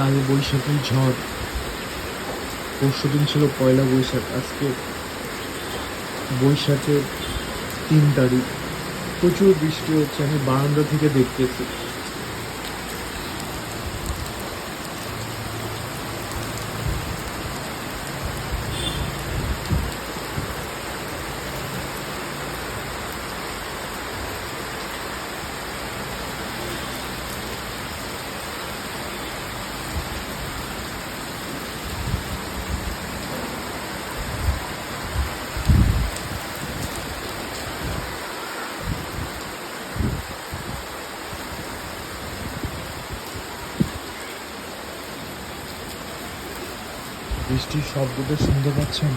কাল বৈশাখী ঝড়। পরশু দিন ছিল পয়লা বৈশাখ, আজকে বৈশাখের তিন তারিখ। প্রচুর বৃষ্টি হচ্ছে, আমি বারান্দা থেকে দেখতেছি। বৃষ্টির শব্দটা শুনতে পাচ্ছেন?